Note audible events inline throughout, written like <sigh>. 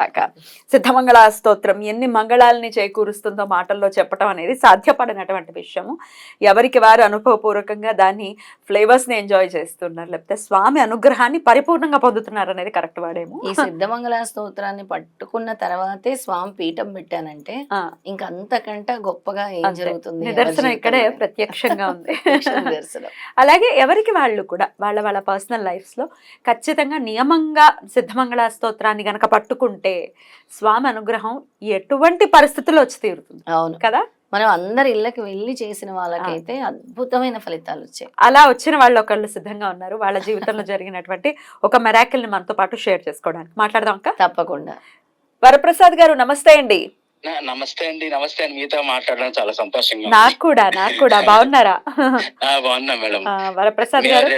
గురుదత్తాక సిద్ధమంగళ స్తోత్రం ఎన్ని మంగళాలని చేకూరుస్తుందో మాటల్లో చెప్పడం అనేది సాధ్యపడినటువంటి విషయము ఎవరికి వారు అనుభవపూర్వకంగా దాన్ని ఫ్లేవర్స్ని ఎంజాయ్ చేస్తున్నారు లేకపోతే స్వామి అనుగ్రహాన్ని పరిపూర్ణంగా పొందుతున్నారు అనేది కరెక్ట్ వాడేమో ఈ సిద్ధమంగళ స్తోత్రాన్ని పట్టుకున్న తర్వాతే స్వామి పీఠం పెట్టానంటే ఆ, ఇంకా అంతకంటే గొప్పగా ఏం. జరుగుతుంది నిదర్శనం ఇక్కడే? ప్రత్యక్షంగా ఉంది. అలాగే ఎవరికి వాళ్ళు కూడా వాళ్ళ వాళ్ళ పర్సనల్ లైఫ్స్లో ఖచ్చితంగా నియమంగా సిద్ధమంగళ స్తోత్రాన్ని గనక పట్టుకుంటే స్వామి అనుగ్రహం ఎటువంటి పరిస్థితుల్లో వచ్చి తీరుతుంది? అవును. కదా? మనం అందరి ఇళ్ళకి వెళ్ళి చేసిన వాళ్ళకైతే అద్భుతమైన ఫలితాలు వచ్చాయి. అలా వచ్చిన వాళ్ళు ఒకళ్ళు సిద్ధంగా ఉన్నారు. వాళ్ళ జీవితంలో జరిగినటువంటి ఒక మెరాకిల్ని మనతో పాటు షేర్ చేసుకోవడానికి. మాట్లాడదాం అక్క. తప్పకుండా. వరప్రసాద్ గారు నమస్తే అండి. నమస్తే అండి నమస్తే అండి. మీతో మాట్లాడడం చాలా సంతోషంగా. నాకు కూడా నాకు కూడా. <laughs> బాగున్నారా? ఆ, బాగున్నా మేడం. వరప్రసాద్ మీ- గారు?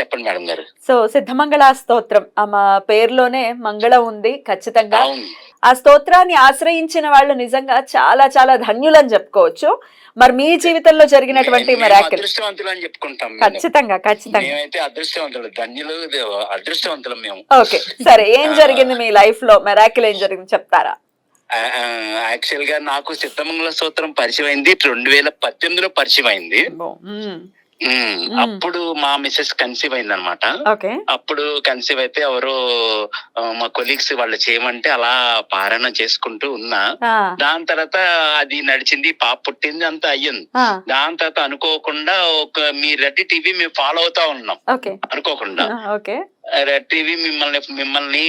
చెప్పండి మేడం గారు. సో సిద్ధమంగళ స్తోత్రం. ఆమె పేరులోనే మంగళం ఉంది ఖచ్చితంగా. ఆ స్తోత్రాన్ని ఆశ్రయించిన వాళ్ళు నిజంగా చాలా చాలా ధన్యులని చెప్పుకోవచ్చు. మరి మీ జీవితంలో జరిగినటువంటి అదృష్టవంతులు అని చెప్పుకుంటాం. ఖచ్చితంగా ఖచ్చితంగా. మేమైతే అదృష్టవంతులు ధన్యులు అదృష్టవంతులం మేము. ఓకే. సరే ఏం జరిగింది మీ లైఫ్లో మెరాకిల్ ఏం జరిగింది చెప్తారా? యాక్చువల్గా నాకు సిద్ధమంగళ సూత్రం పరిచయం అయింది రెండు వేల పద్దెనిమిదిలో పరిచయం అయింది అప్పుడు మా మిస్సెస్ కన్సీవ్ అయింది అనమాట అప్పుడు కన్సీవ్ అయితే ఎవరో మా కొలీగ్స్ వాళ్ళు చేయమంటే అలా పారాయణ చేసుకుంటూ ఉన్నా. దాని తర్వాత అది నడిచింది పాప పుట్టింది అంతా అయ్యింది. దాని తర్వాత అనుకోకుండా ఒక మీ రెడ్డి టీవీ మేము ఫాలో అవుతా ఉన్నాం. అనుకోకుండా. టీవీ మిమ్మల్ని మిమ్మల్ని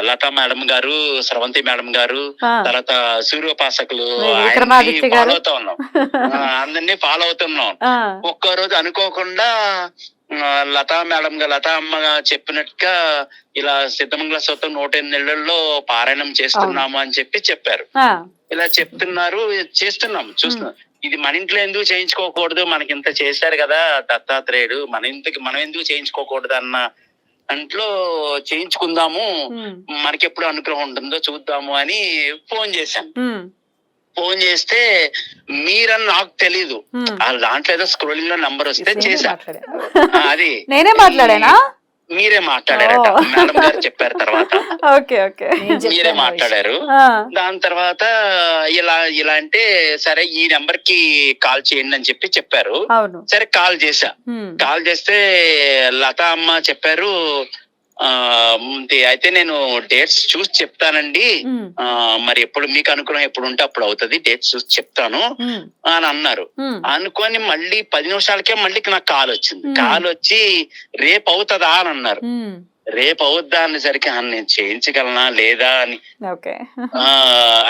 లతా మేడం గారు స్రవంతి మేడం గారు తర్వాత సూర్యోపాసకులు. ఫాలో అవుతా ఉన్నాం. అందరినీ ఫాలో అవుతున్నాం ఒక్క రోజు అనుకోకుండా లతా మేడం లతా అమ్మ చెప్పినట్టుగా ఇలా సిద్ధమంగళ సొత్తం నూట ఎనిమిది నెలల్లో పారాయణం చేస్తున్నాము అని చెప్పి చెప్పారు. ఇలా చెప్తున్నారు చేస్తున్నాం చూస్తున్నాం. ఇది మన ఇంట్లో ఎందుకు చేయించుకోకూడదు? మనకి ఇంత చేశారు కదా దత్తాత్రేయుడు. మన ఇంటికి మనం ఎందుకు చేయించుకోకూడదు అన్న అంట్లో చేయించుకుందాము. మనకి ఎప్పుడు అనుగ్రహం ఉంటుందో చూద్దాము అని ఫోన్ చేశాను. ఫోన్ చేస్తే మీరని నాకు తెలీదు. దాంట్లో ఏదో స్క్రోలింగ్లో నంబర్ వస్తే చేశా. అది. నేనే మాట్లాడానా? మీరే మాట్లాడారట. మేడం గారు చెప్పారు తర్వాత <laughs> ఓకే ఓకే మీరే. మాట్లాడారు ఆ, దాని తర్వాత ఇలా ఇలా అంటే సరే ఈ నెంబర్కి కాల్ చేయండి అని చెప్పి చెప్పారు అవును సరే కాల్ చేశా మ్మ్. కాల్ చేస్తే లతా అమ్మ చెప్పారు. అయితే నేను డేట్స్ చూసి చెప్తానండి మరి ఎప్పుడు మీకు అనుకున్నాం ఎప్పుడు ఉంటే అప్పుడు అవుతుంది డేట్స్ చూసి చెప్తాను. అని అన్నారు. అనుకొని మళ్ళీ పది నిమిషాలకే మళ్ళీ నాకు కాల్ వచ్చింది. కాల్ వచ్చి రేపు అవుతుందా అని అన్నారు. రేపు అవుద్దా అనేసరికి "ఆ, నేను చేయించగలనా లేదా అని.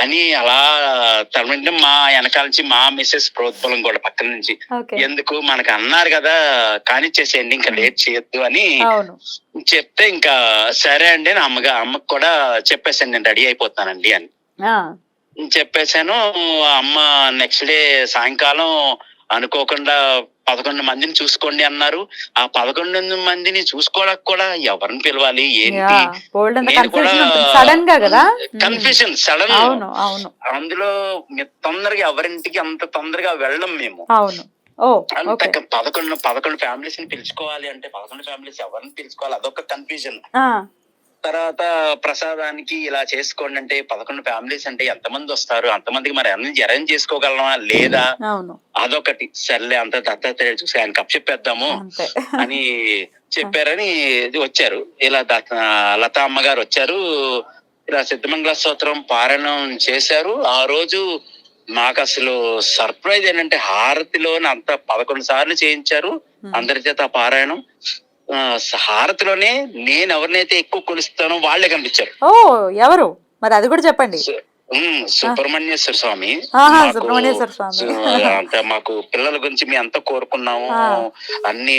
అని అలా తరమంటే మా వెనకాల నుంచి మా మిస్సెస్ ప్రోద్బలం కూడా పక్కన నుంచి ఎందుకు మనకు అన్నారు కదా కానిచ్చేసేయండి ఇంకా లేట్ చేయొద్దు అని చెప్తే ఇంకా సరే అండి నా అమ్మగా అమ్మకు కూడా చెప్పేసాను నేను రెడీ అయిపోతానండి అని. ఆ, చెప్పేశాను అమ్మ నెక్స్ట్ డే సాయంకాలం అనుకోకుండా పదకొండు మందిని చూసుకోండి అన్నారు. ఆ పదకొండు మందిని చూసుకోవడానికి కూడా ఎవరిని పిలవాలి ఏంటి? సడన్గా కదా? కన్ఫ్యూజన్ సడన్ అందులో తొందరగా ఎవరింటికి అంత తొందరగా వెళ్ళం మేము. అంత పదకొండు పదకొండు ఫ్యామిలీస్ని పిలుచుకోవాలి అంటే పదకొండు ఫ్యామిలీస్ ఎవరిని పిలుచుకోవాలి? అదొక కన్ఫ్యూజన్ తర్వాత ప్రసాదానికి ఇలా చేసుకోండి అంటే పదకొండు ఫ్యామిలీస్ అంటే ఎంతమంది వస్తారు? అంతమందికి మరి అన్ని అరేంజ్ చేసుకోగలమా లేదా? అదొకటి. సర్లే అంత దత్తాత్రేయుడు చూసి ఆయన కప్ చెప్పేద్దాము <laughs> అని చెప్పారని వచ్చారు. ఇలా దత్త- లతా అమ్మగారు వచ్చారు. ఇలా సిద్ధమంగళ స్తోత్రం పారాయణం చేశారు. ఆ రోజు మాకు అసలు సర్ప్రైజ్ ఏంటంటే హారతిలో అంత పదకొండు సార్లు చేయించారు. అందరి చేత పారాయణం. హారతిలోనే నేను ఎవరినైతే ఎక్కువ కొలుస్తానో వాళ్ళే కనిపించారు. ఓ ఎవరు? మరి అది కూడా చెప్పండి. సుబ్రహ్మణ్యేశ్వర స్వామి. సుబ్రహ్మణ్యేశ్వర స్వామి. అంత మాకు పిల్లల గురించి మేము అంత కోరుకున్నాము. అన్ని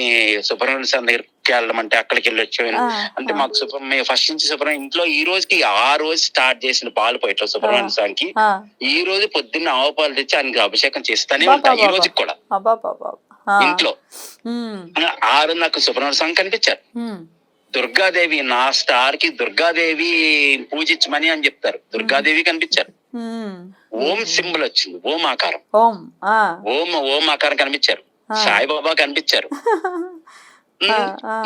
సుబ్రహ్మణ్య స్వామి దగ్గర ట్రిప్కి వెళ్ళడం అంటే అక్కడికి వెళ్ళి వచ్చాను ఆ, అంటే మాకు మేము ఫస్ట్ నుంచి సుబ్రహ్మణ్యం ఇంట్లో ఈ రోజుకి ఆ రోజు స్టార్ట్ చేసిన పాలు పోయట్లో సుబ్రహ్మణ్య స్వామికి. ఈ రోజు పొద్దున్న ఆవు పాలు తెచ్చి ఆయనకి అభిషేకం చేస్తానే బాబా, ఉంటా ఈ. రోజుకి కూడా. ఇంట్లో. ఉమ్, ఆ రోజు నాకు సుబ్రహ్మణ్య స్వామి కనిపించారు. దుర్గాదేవి నా స్టార్కి దుర్గాదేవి పూజించమని అని చెప్తారు. దుర్గాదేవి కనిపించారు. ఓం సింబల్ వచ్చింది. ఓం ఆకారం. ఓం. ఓం ఓం ఆకారం కనిపించారు. సాయిబాబా కనిపించారు. <laughs>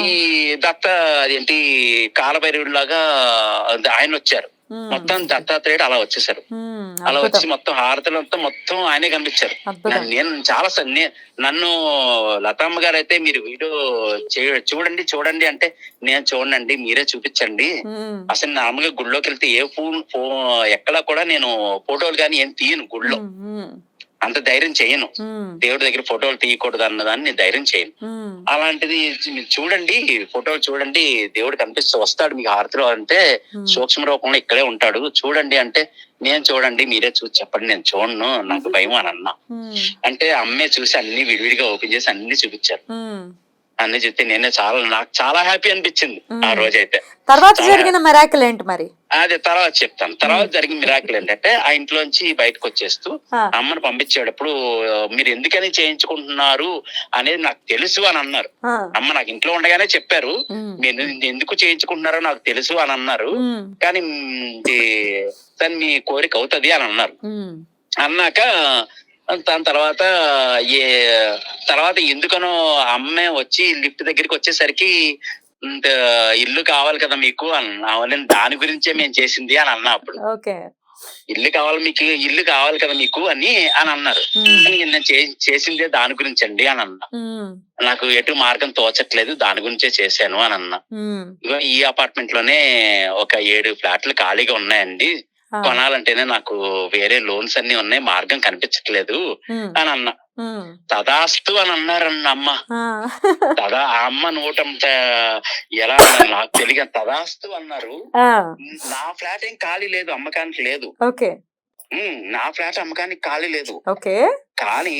ఈ దత్త అదేంటి కాలభైరవుడు లాగా ఆయన వచ్చారు. మొత్తం దత్తాత్రేయుడు అలా వచ్చేసారు అలా వచ్చి మొత్తం హారతలంతా మొత్తం ఆయనే కనిపించారు. నేను చాలా నన్ను లతమ్మ గారు అయితే మీరు వీడియో చూడండి చూడండి అంటే నేను చూడండి మీరే చూపించండి. అసలు నార్మల్గా గుళ్ళోకి వెళ్తే ఏ ఫోన్ ఎక్కడ కూడా నేను ఫోటోలు కానీ ఏం తీయను గుళ్ళో. అంత ధైర్యం చేయను. దేవుడి దగ్గర ఫోటోలు తీయకూడదు అన్నదాన్ని నేను ధైర్యం చేయను. అలాంటిది మీరు చూడండి ఫోటోలు చూడండి దేవుడు కనిపిస్తూ వస్తాడు మీకు హారతిలో అంటే. సూక్ష్మ రూపంలో ఇక్కడే ఉంటాడు. చూడండి అంటే నేను చూడండి మీరే చూసి చెప్పండి నేను చూడను నాకు భయం అని అన్నా. అంటే అమ్మే చూసి అన్ని విడివిడిగా ఓపెన్ చేసి అన్ని చూపించారు. అన్ని చూస్తే నేనే చాలా నాకు చాలా హ్యాపీ అనిపించింది ఆ. రోజైతే. తర్వాత జరిగిన మెరాకిల్ ఏంటి మరి? అదే తర్వాత చెప్తాను. తర్వాత జరిగిన మిరాకిల్ ఏంటంటే ఆ ఇంట్లోంచి బయటకు వచ్చేస్తూ అమ్మను పంపించేటప్పుడు "ఆ, మీరు ఎందుకని చేయించుకుంటున్నారు అనేది నాకు తెలుసు అని అన్నారు. అమ్మ నాకు ఇంట్లో ఉండగానే చెప్పారు. మీరు ఎందుకు చేయించుకుంటున్నారో నాకు తెలుసు అని అన్నారు. కానీ దాన్ని మీ కోరిక అవుతది అని అన్నారు. అన్నాక దాని తర్వాత ఏ తర్వాత ఎందుకనో అమ్మే వచ్చి లిఫ్ట్ దగ్గరికి వచ్చేసరికి ఇల్లు కావాలి కదా మీకు అవునండి దాని గురించే మేము చేసింది అని అన్నా అప్పుడు. ఇల్లు కావాలి మీకు ఇల్లు కావాలి కదా మీకు అని అని అన్నారు. నేను చేసిందే దాని గురించి అండి అని అన్నా. నాకు ఎటు మార్గం తోచట్లేదు దాని గురించే చేశాను అని అన్నా. ఈ అపార్ట్మెంట్లోనే ఒక ఏడు ఫ్లాట్లు ఖాళీగా ఉన్నాయండి. కొనాలంటేనే నాకు వేరే లోన్స్ అన్ని ఉన్నాయి మార్గం కనిపించట్లేదు అని అన్నా. తదాస్తు అని అన్నారన్న అమ్మ. తదా ఆ అమ్మ నోటంత ఎలా నాకు తెలియక తదాస్తు అన్నారు. నా ఫ్లాట్ ఏం ఖాళీ లేదు అమ్మకానికి లేదు. నా ఫ్లాట్ అమ్మకానికి ఖాళీ లేదు. ఓకే. కానీ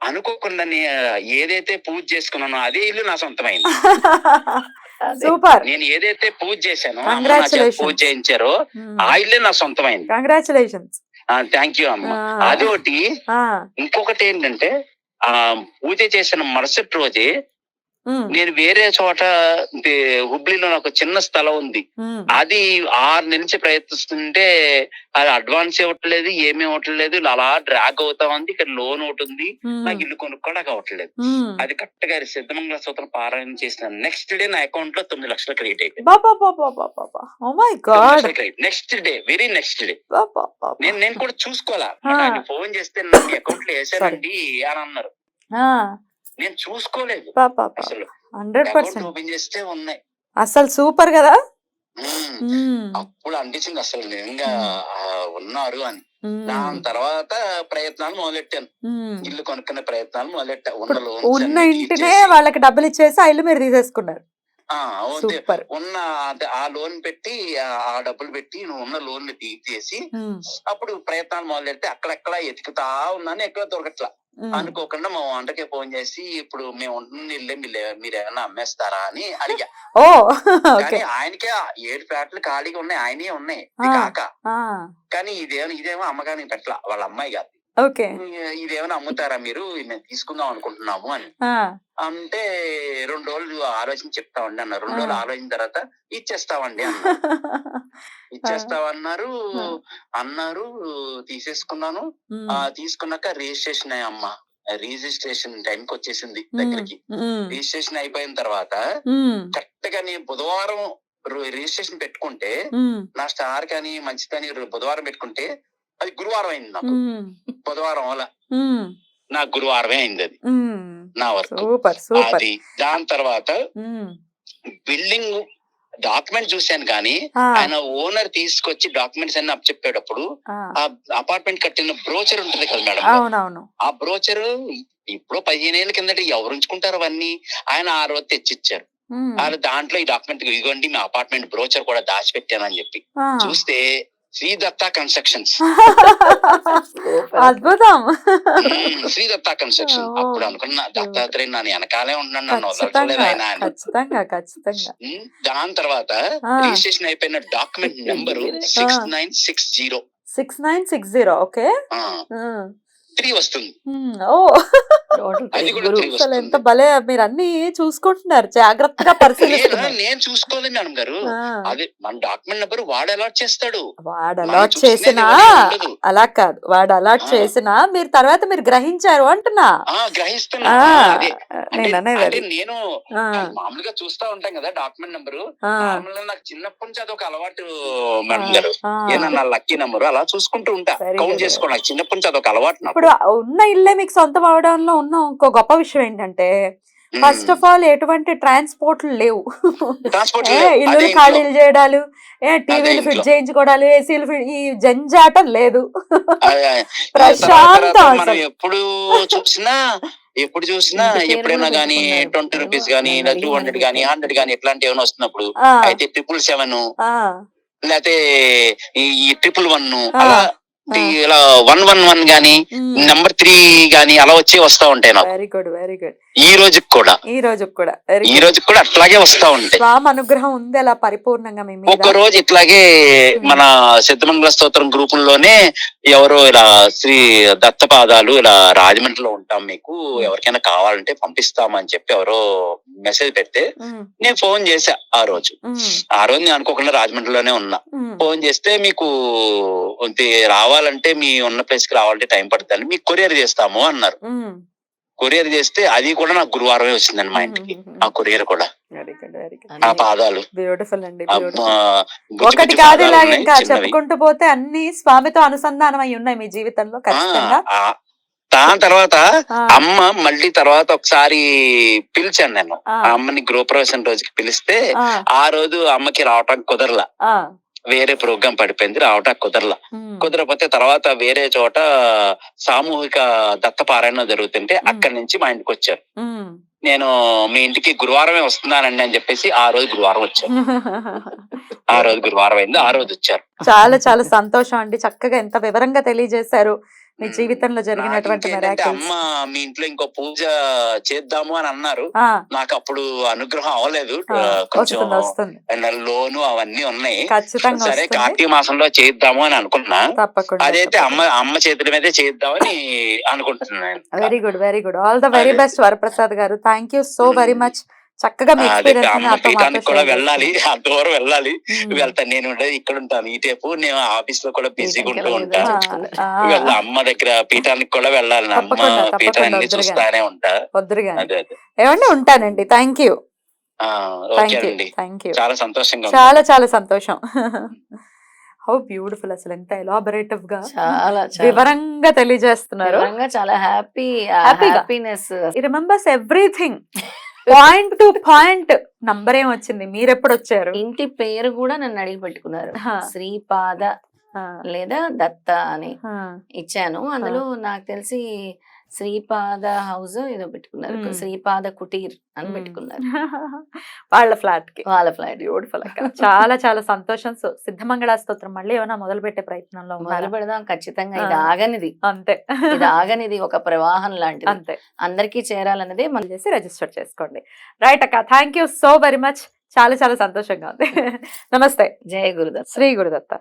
అనుకోకుండా ఏదైతే పూజ చేసుకున్నానో అదే ఇల్లు నా సొంతమైంది. <laughs> సూపర్. నేను ఏదైతే పూజ చేశానో. పూజ చేయించారో ఆ ఇల్లే నా సొంతమైంది. కంగ్రాచులేషన్స్ థ్యాంక్ యూ అమ్మ. అదొకటి ఇంకొకటి ఏంటంటే ఆ పూజ చేసిన మరుసటి రోజే నేను వేరే చోట హుబ్లీలో నాకు చిన్న స్థలం ఉంది. అది ఆరు నుంచి ప్రయత్నిస్తుంటే అది అడ్వాన్స్ ఇవ్వట్లేదు ఏమీ ఇవ్వట్లేదు అలా డ్రాగ్ అవుతా ఉంది ఇక్కడ లోన్ ఒకటి ఉంది నాకు ఇల్లు కొనుక్కోడానికి అవ్వట్లేదు అది కరెక్ట్గా సిద్ధమంగళ సూత్రం పారాయణ చేసిన నెక్స్ట్ డే నా అకౌంట్లో తొమ్మిది లక్షలు క్రియేట్ అయిపోయింది next day very next day నేను నేను కూడా చూసుకోవాలా. నాకు ఫోన్ చేస్తే నా అకౌంట్లో వేసానండి అని అన్నారు. నేను చూసుకోలేదు. అసలు హండ్రెడ్ పర్సెంట్. ఓపెన్ చేస్తే ఉన్నాయి. అసలు సూపర్ కదా. అప్పుడు అనిపించింది అసలు నిజంగా ఉన్నారు అని. దాని తర్వాత ప్రయత్నాలు మొదలెట్టాను. ఇల్లు కొనుక్కునే ప్రయత్నాలు మొదలెట్టా. ఉన్న ఇంటినే వాళ్ళకి డబ్బులు ఇచ్చేసి ఆ ఇల్లు మీరు తీసేసుకున్నారు. సూపర్. ఉన్న ఆ లోన్ పెట్టి ఆ- డబ్బులు పెట్టి నువ్వు ఉన్న లోన్ తీసేసి. అప్పుడు ప్రయత్నాలు మొదలెడితే అక్కడెక్కడ ఎతుకుతా ఉన్నాను ఎక్కడ దొరకట్లా. అనుకోకుండా మా వంటకే ఫోన్ చేసి ఇప్పుడు మేము ఉంటున్న ఇల్లే మీరు ఏమైనా అమ్మేస్తారా అని అడిగా. కానీ ఆయనకే ఏడు ఫ్లాట్లు ఖాళీగా ఉన్నాయి ఆయనే ఉన్నాయి. కాక కానీ ఇదేమో ఇదేమో అమ్మగానికి పెట్టలా వాళ్ళ అమ్మాయి కాదు ఓకే ఇదేమైనా అమ్ముతారా మీరు మేము తీసుకుందాం అనుకుంటున్నాము అని అంటే రెండు రోజులు ఆలోచన చెప్తామండి అన్నారు రెండు. రోజులు ఆలోచన తర్వాత ఇచ్చేస్తామండి అన్నారు <laughs> ఇచ్చేస్తామన్నారు. అన్నారు తీసేసుకున్నాను. ఆ తీసుకున్నాక రిజిస్ట్రేషన్ అమ్మా రిజిస్ట్రేషన్ టైంకి వచ్చేసింది దగ్గరికి. రిజిస్ట్రేషన్ అయిపోయిన తర్వాత. కరెక్ట్గా నేను బుధవారం రిజిస్ట్రేషన్ పెట్టుకుంటే. నా స్టార్ కానీ మంచిదని బుధవారం పెట్టుకుంటే అది గురువారం అయింది నాకు. బుధవారం మ్మ్. నాకు గురువారమే అయింది అది. నా వర్క్ అది దాని తర్వాత. బిల్డింగ్ డాక్యుమెంట్ చూశాను కానీ ఆయన ఓనర్ తీసుకొచ్చి డాక్యుమెంట్స్ అన్ని అప్పచెప్పేటప్పుడు ఆ. ఆ అపార్ట్మెంట్ కట్టిన బ్రోచర్ ఉంటుంది కదా మేడం ఆ బ్రోచర్ ఇప్పుడు పదిహేను ఏళ్ళ కిందట ఎవరు ఉంచుకుంటారు అవన్నీ ఆయన ఆ రోజు తెచ్చిచ్చారు. వాళ్ళు దాంట్లో ఈ డాక్యుమెంట్ ఇదిగోండి మీ అపార్ట్మెంట్ బ్రోచర్ కూడా దాచిపెట్టానని చెప్పి ఆ, చూస్తే శ్రీ దత్తా కన్స్ట్రక్షన్స్ అద్భుతం. శ్రీ దత్తా కన్స్ట్రక్షన్. అప్పుడు అనుకున్నా దత్తాత్రేయ నన్ను వెనకాలే ఉన్నాను నన్ను ఆయన? ఉమ్, దాని తర్వాత. రిజిస్ట్రేషన్ అయిపోయిన document <laughs> number six nine six zero. Six nine six zero okay. Three వస్తుంది. ఓ. అది కూడా త్రీ ఎంత భలే మీరు అన్ని చూసుకుంటున్నారు. జాగ్రత్తగా నేను పరిశీలిస్తున్నారు. నేను చూసుకోలేదు మేడం గారు. అదే మన డాక్యుమెంట్ నెంబర్ వాడు అలాట్ చేస్తాడు. వాడు అలాట్ చేసినా. అలా కాదు. వాడు అలాట్. చేసినా మీరు తర్వాత మీరు గ్రహించారు అంటున్నా. ఆ గ్రహిస్తున్నా. నేను మామూలుగా చూస్తా ఉంటాం కదా డాక్యుమెంట్ నెంబరు. నాకు చిన్నప్పటి నుంచి అదొక అలవాటు మేడం గారు. ఆ. ఏనా నా లక్కీ నెంబర్ అలా చూసుకుంటూ ఉంటా. Count good. చేసుకో నాకు చిన్నప్పటి నుంచి అదొక అలవాటు నాకు. ఇప్పుడు ఉన్న ఇల్లే మీకు సొంతం అవడంలో ఉన్న ఇంకో గొప్ప విషయం ఏంటంటే ఫస్ట్ ఆఫ్ ఆల్ ఎటువంటి ట్రాన్స్పోర్ట్ లేవు ఇల్లు ఖాళీలు చేయడాలు టీవీలు ఫిట్. చేయించుకోవడాలు ఏసీలు ఫిట్ ఈ జంజాటం లేదు <laughs> ప్రశాంతం. ఎప్పుడు చూసినా ఎప్పుడు చూసినా ఎప్పుడైనా గానీ. ట్వంటీ రూపీస్ గానీ నన్ను టూ హండ్రెడ్ గానీ. హండ్రెడ్ గానీ ఇట్లాంటి ఏమైనా వస్తున్నప్పుడు అయితే ట్రిపుల్ సెవెన్ లేకపోతే ఈ ట్రిపుల్ వన్ అలా. ఇలా వన్ వన్ వన్ గానీ. నెంబర్ త్రీ గానీ అలా వచ్చి వస్తా ఉంటాయి నాకు. Very good very good. ఈ రోజుకి కూడా. ఈ రోజు కూడా. ఈ రోజుకి కూడా అట్లాగే వస్తా ఉంటాయి. స్వామి అనుగ్రహం ఉంది అలా పరిపూర్ణంగా మీ మీద. ఒక్క రోజు ఇట్లాగే మన సిద్ధమంగళ స్తోత్రం గ్రూపుల్లోనే ఎవరో ఇలా శ్రీ దత్తపాదాలు ఇలా రాజమండ్రిలో ఉంటాం మీకు ఎవరికైనా కావాలంటే పంపిస్తామని చెప్పి ఎవరో మెసేజ్ పెడితే నేను ఫోన్ చేశా ఆ రోజు. ఆ రోజు నేను అనుకోకుండా రాజమండ్రిలోనే ఉన్నా. ఫోన్ చేస్తే మీకు రావాలంటే మీ ఉన్న ప్లేస్కి రావాలంటే టైం పడుతుంది మీకు కొరియర్ చేస్తాము అన్నారు. కొరియర్ చేస్తే అది కూడా నాకు గురువారమే వచ్చిందండి మా ఇంటికి. ఆ కొరియర్ కూడా. ఆ పాదాలు. బ్యూటిఫుల్ అండి ఒకటి కాదు ఇంకా. చెప్పుకుంటూ పోతే అన్ని స్వామితో అనుసంధానం అయి ఉన్నాయి మీ జీవితంలో ఖచ్చితంగా. దాని తర్వాత అమ్మ మళ్ళీ తర్వాత ఒకసారి పిలిచాను నేను. ఆ, అమ్మని గృహప్రవేశం రోజుకి పిలిస్తే ఆ, రోజు అమ్మకి రావటానికి కుదరలా. వేరే ప్రోగ్రాం పడిపోయింది రావటానికి కుదరలా. ఉమ్, కుదరకపోతే తర్వాత వేరే చోట సామూహిక దత్తపారాయణ జరుగుతుంటే. అక్కడి నుంచి మా ఇంటికి వచ్చారు. నేను మీ ఇంటికి గురువారమే వస్తున్నానండి అని చెప్పేసి ఆ రోజు గురువారం వచ్చారు. ఆ రోజు గురువారం అయింది ఆ రోజు వచ్చారు. చాలా చాలా సంతోషం అండి. చక్కగా ఎంత వివరంగా తెలియజేశారు. మీ. జీవితంలో జరిగినటువంటి అమ్మ మీ ఇంట్లో ఇంకో పూజ చేద్దాము అని అన్నారు. నాకు అప్పుడు అనుగ్రహం అవ్వలేదు. కొంచెం లోను అవన్నీ ఉన్నాయి. సరే కార్తీక మాసంలో చేద్దాము అని అనుకున్నా. తప్పకుండా అదైతే అమ్మ అమ్మ చేతుల మీదే చేద్దామని అనుకుంటున్నాను very good very good all the very. Best Varaprasad garu. Thank you so very. Much చక్కగా పీఠానికి కూడా వెళ్ళాలి ఆ దూరం వెళ్ళాలి. వెళ్తాను నేను ఉండేది ఇక్కడ ఉంటాను ఈ టేపు నేను ఆఫీస్లో కూడా బిజీగా ఉంటూ ఉంటా. ఆ, ఆ, వెళ్ళ అమ్మ దగ్గర పీఠానికి కూడా వెళ్ళాలి అమ్మ పీఠాన్ని. చూస్తానే ఉంటా. ఏమండి ఉంటానండి. థ్యాంక్ యూ ఆ, థ్యాంక్ ఓకే యూ అండి. థ్యాంక్ యూ చాలా సంతోషంగా ఉంది. చాలా చాలా సంతోషం. హౌ బ్యూటిఫుల్ అసలు ఎంత ఎలాబరేటివ్గా చాలా చాలా. వివరంగా తెలియజేస్తున్నారు. వివరంగా చాలా happy. Happiness remembers everything point to point number ఏం వచ్చింది? మీరు ఎప్పుడు వచ్చారు ఇంటి పేరు కూడా నన్ను అడిగి పెట్టుకున్నారు. శ్రీపాద లేదా దత్త అని ఇచ్చాను. అందులో నాకు తెలిసి శ్రీపాద హౌస్ ఏదో పెట్టుకున్నారు. శ్రీపాద కుటీర్ అని. పెట్టుకున్నారు. <laughs> వాళ్ళ ఫ్లాట్కి వాళ్ళ ఫ్లైట్. బ్యూటిఫుల్ <laughs> చాలా చాలా సంతోషం. సో సిద్ధమంగళ స్తోత్రం మళ్ళీ ఏమైనా మొదలు పెట్టే ప్రయత్నంలో మొదలు పెడదాం. ఖచ్చితంగా ఇది. ఆగనిది అంతే. ఇది ఆగనిది ఒక ప్రవాహం లాంటిది. అంతే. అందరికీ చేరాలన్నదే మన చేసి రిజిస్టర్ చేసుకోండి. రైట్ అక్క thank you so very much. చాలా చాలా సంతోషంగా ఉంది. <laughs> నమస్తే. జయ గురుదత్త. శ్రీ గురుదత్త.